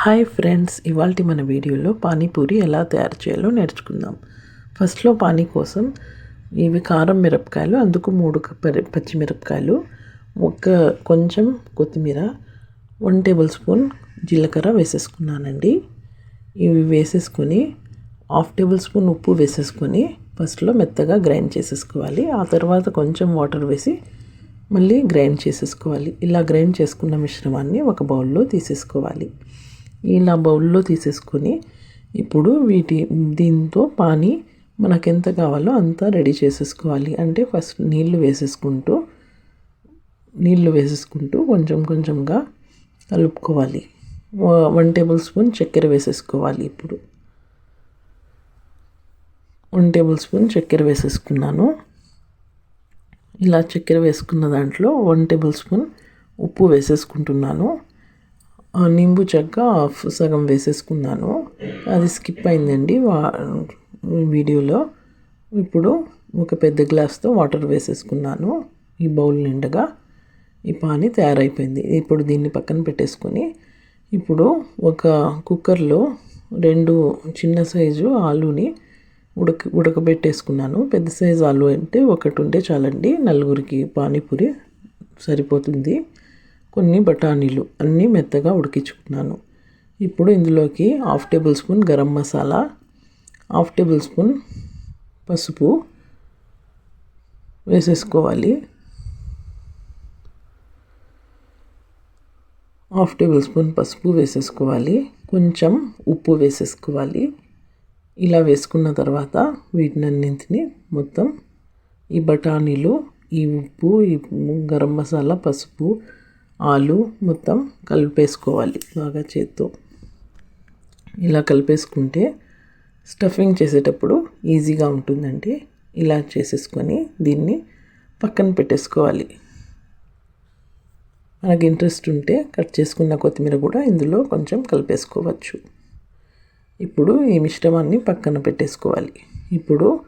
Hi friends ఇవాళ మన వీడియోలో పానీపూరి ఎలా తయారు చేయాలో నేర్చుకుందాం. ఫస్ట్లో పానీ కోసం ఇవి కారం మిరపకాయలు అందుకు మూడు పచ్చిమిరపకాయలు ఒక కొంచెం కొత్తిమీర వన్ టేబుల్ స్పూన్ జీలకర్ర వేసేసుకున్నానండి. ఇవి వేసేసుకొని హాఫ్ టేబుల్ స్పూన్ ఉప్పు వేసేసుకొని ఫస్ట్లో మెత్తగా గ్రైండ్ చేసేసుకోవాలి. ఆ తర్వాత కొంచెం వాటర్ వేసి మళ్ళీ గ్రైండ్ చేసేసుకోవాలి. ఇలా గ్రైండ్ చేసుకున్న మిశ్రమాన్ని ఒక బౌల్లో తీసేసుకోవాలి. ఇలా బౌల్లో తీసేసుకొని ఇప్పుడు వీటి దీంతో పానీ మనకెంత కావాలో అంత రెడీ చేసేసుకోవాలి. అంటే ఫస్ట్ నీళ్ళు వేసేసుకుంటూ నీళ్ళు వేసేసుకుంటూ కొంచెం కొంచెంగా కలుపుకోవాలి. వన్ టేబుల్ స్పూన్ చక్కెర వేసేసుకోవాలి ఇప్పుడు. వన్ టేబుల్ స్పూన్ చక్కెర వేసేసుకున్నాను. ఇలా చక్కెర వేసుకున్న దాంట్లో వన్ టేబుల్ స్పూన్ ఉప్పు వేసేసుకుంటున్నాను. నింబు చెక్క సగం వేసేసుకున్నాను. అది స్కిప్ అయిందండి వా వీడియోలో. ఇప్పుడు ఒక పెద్ద గ్లాస్తో వాటర్ వేసేసుకున్నాను ఈ బౌల్ నిండగా. ఈ పానీ తయారైపోయింది. ఇప్పుడు దీన్ని పక్కన పెట్టేసుకొని ఇప్పుడు ఒక కుక్కర్లో రెండు చిన్న సైజు ఆలుని ఉడక ఉడకబెట్టేసుకున్నాను. పెద్ద సైజు ఆలు అంటే ఒకటి ఉంటే చాలండి. నలుగురికి పానీపూరి సరిపోతుంది. కొన్ని బఠానీలు అన్నీ మెత్తగా ఉడికించుకున్నాను. ఇప్పుడు ఇందులోకి half tablespoon garam masala half tablespoon పసుపు వేసేసుకోవాలి. హాఫ్ టేబుల్ స్పూన్ పసుపు వేసేసుకోవాలి. కొంచెం ఉప్పు వేసేసుకోవాలి. ఇలా వేసుకున్న తర్వాత వీటినన్నింటిని మొత్తం ఈ బఠానీలు ఈ ఉప్పు ఈ గరం మసాలా పసుపు ఆలు మొత్తం కలిపేసుకోవాలి బాగా చేత్తో. ఇలా కలిపేసుకుంటే స్టఫింగ్ చేసేటప్పుడు ఈజీగా ఉంటుందండి. ఇలా చేసేసుకొని దీన్ని పక్కన పెట్టేసుకోవాలి. మనకి ఇంట్రెస్ట్ ఉంటే కట్ చేసుకున్న కొత్తిమీర కూడా ఇందులో కొంచెం కలిపేసుకోవచ్చు. ఇప్పుడు ఈ మిశ్రమాన్ని పక్కన పెట్టేసుకోవాలి. ఇప్పుడు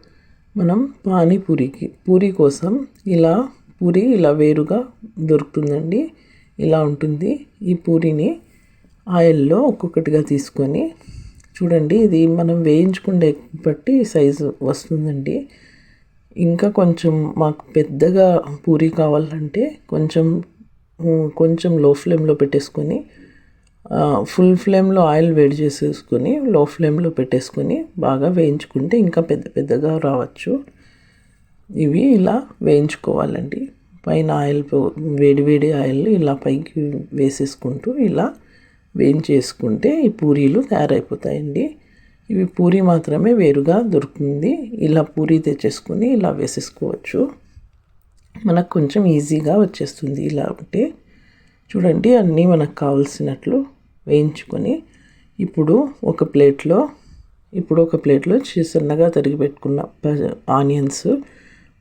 మనం పానీపూరికి పూరి కోసం ఇలా పూరి ఇలా వేరుగా దొరుకుతుందండి. ఇలా ఉంటుంది. ఈ పూరిని ఆయిల్లో ఒక్కొక్కటిగా తీసుకొని చూడండి ఇది మనం వేయించుకునే బట్టి సైజు వస్తుందండి. ఇంకా కొంచెం మాకు పెద్దగా పూరి కావాలంటే కొంచెం కొంచెం లో ఫ్లేమ్లో పెట్టేసుకొని ఫుల్ ఫ్లేమ్లో ఆయిల్ వేడి చేసేసుకొని లో ఫ్లేమ్లో పెట్టేసుకొని బాగా వేయించుకుంటే ఇంకా పెద్ద పెద్దగా రావచ్చు. ఇవి ఇలా వేయించుకోవాలండి. పైన ఆయిల్ పో- వేడి వేడి ఆయిల్ ఇలా పైకి వేసేసుకుంటూ ఇలా వేయించేసుకుంటే ఈ పూరీలు తయారైపోతాయండి. ఇవి పూరి మాత్రమే వేరుగా దొరుకుతుంది. ఇలా పూరీ తెచ్చేసుకొని ఇలా వేసేసుకోవచ్చు. మనకు కొంచెం ఈజీగా వచ్చేస్తుంది ఇలా ఉంటే. చూడండి అన్నీ మనకు కావలసినట్లు వేయించుకొని ఇప్పుడు ఒక ప్లేట్లో ఇప్పుడు ఒక ప్లేట్లో చి- సన్నగా తరిగి పెట్టుకున్న ప- ఆనియన్స్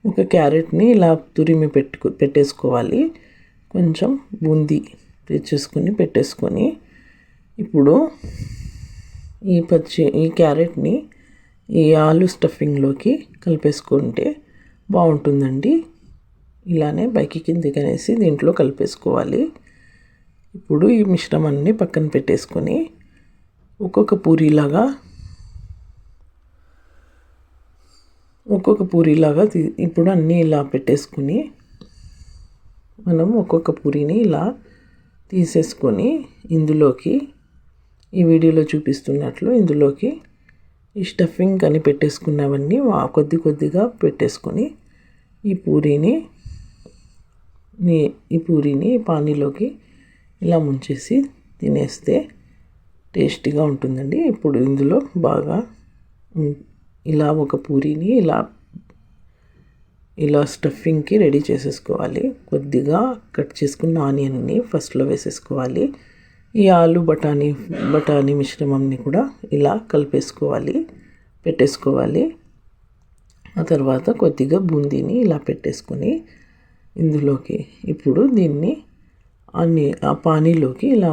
ఒక క్యారెట్ని ఇలా తురిమి పెట్టుకు పెట్టేసుకోవాలి. కొంచెం బూందీ తెచ్చేసుకుని పెట్టేసుకొని ఇప్పుడు ఈ పచ్చి ఈ క్యారెట్ని ఈ ఆలు స్టఫింగ్లోకి కలిపేసుకుంటే బాగుంటుందండి. ఇలానే పైకి కిందికి అనేసి దీంట్లో కలిపేసుకోవాలి. ఇప్పుడు ఈ మిశ్రమాన్ని పక్కన పెట్టేసుకొని ఒక్కొక్క పూరీలాగా ఒక్కొక్క పూరిలాగా తీ- ఇప్పుడు అన్నీ ఇలా పెట్టేసుకుని మనం ఒక్కొక్క పూరిని ఇలా తీసేసుకొని ఇందులోకి ఈ వీడియోలో చూపిస్తున్నట్లు ఇందులోకి ఈ స్టఫింగ్ అని పెట్టేసుకున్నవన్నీ కొద్ది కొద్దిగా పెట్టేసుకొని ఈ పూరీని ఈ పూరీని పానీలోకి ఇలా ముంచేసి తినేస్తే టేస్టీగా ఉంటుందండి. ఇప్పుడు ఇందులో బాగా ఇలా ఒక పూరీని ఇలా ఇలా స్టఫింగ్కి రెడీ చేసేసుకోవాలి. కొద్దిగా కట్ చేసుకున్న ఆనియన్ని ఫస్ట్లో వేసేసుకోవాలి. ఈ ఆలు బఠానీ బఠానీ మిశ్రమంని కూడా ఇలా కలిపేసుకోవాలి పెట్టేసుకోవాలి. ఆ తర్వాత కొద్దిగా బూందీని ఇలా పెట్టేసుకొని ఇందులోకి ఇప్పుడు దీన్ని అన్ని ఆ పానీలోకి ఇలా